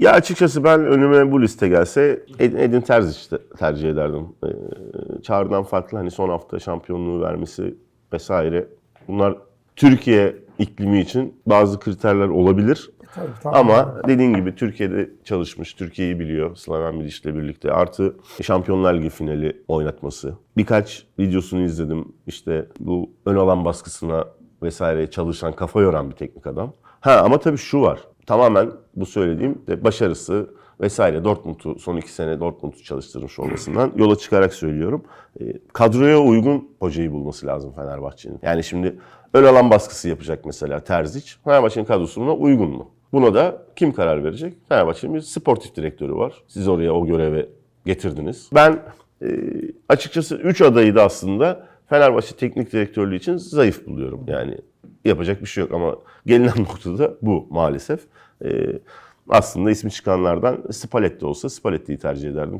Ya açıkçası ben önüme bu liste gelse Edin, Edin Terzic tercih ederdim. Ee, Çağrı'dan farklı hani son hafta şampiyonluğu vermesi vesaire. Bunlar Türkiye iklimi için bazı kriterler olabilir. Tabii, tamam. Ama dediğin gibi Türkiye'de çalışmış, Türkiye'yi biliyor Slaven Bilic'le birlikte. Artı Şampiyonlar Ligi finali oynatması. Birkaç videosunu izledim. İşte bu ön alan baskısına vesaire çalışan, kafa yoran bir teknik adam. Ha ama tabii şu var. Tamamen bu söylediğim de başarısı vesaire Dortmund'u son iki sene Dortmund'u çalıştırmış olmasından yola çıkarak söylüyorum. E, kadroya uygun hocayı bulması lazım Fenerbahçe'nin. Yani şimdi ön alan baskısı yapacak mesela Terzic. Fenerbahçe'nin kadrosuna uygun mu? Buna da kim karar verecek? Fenerbahçe'nin bir sportif direktörü var. Siz oraya o göreve getirdiniz. Ben e, açıkçası 3 adayı da aslında Fenerbahçe teknik direktörlüğü için zayıf buluyorum. Yani yapacak bir şey yok ama gelinen noktada bu maalesef. E, aslında ismi çıkanlardan Spalletti olsa Spalletti'yi tercih ederdim.